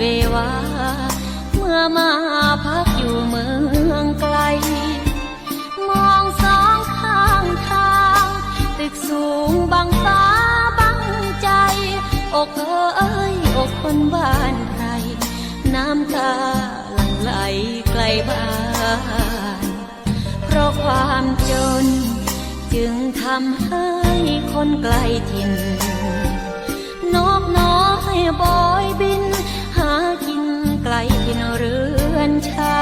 เมื่อมาพักอยู่เมืองไกล มองสองข้างทาง ตึกสูงบังฟ้าบังใจ อกเอ้ยอกคนบ้านใคร น้ำตาหลั่งไหลไกลบ้านเพราะความจน จึงทำให้คนไกลถิ่น นไกลถิ่นเรือนชา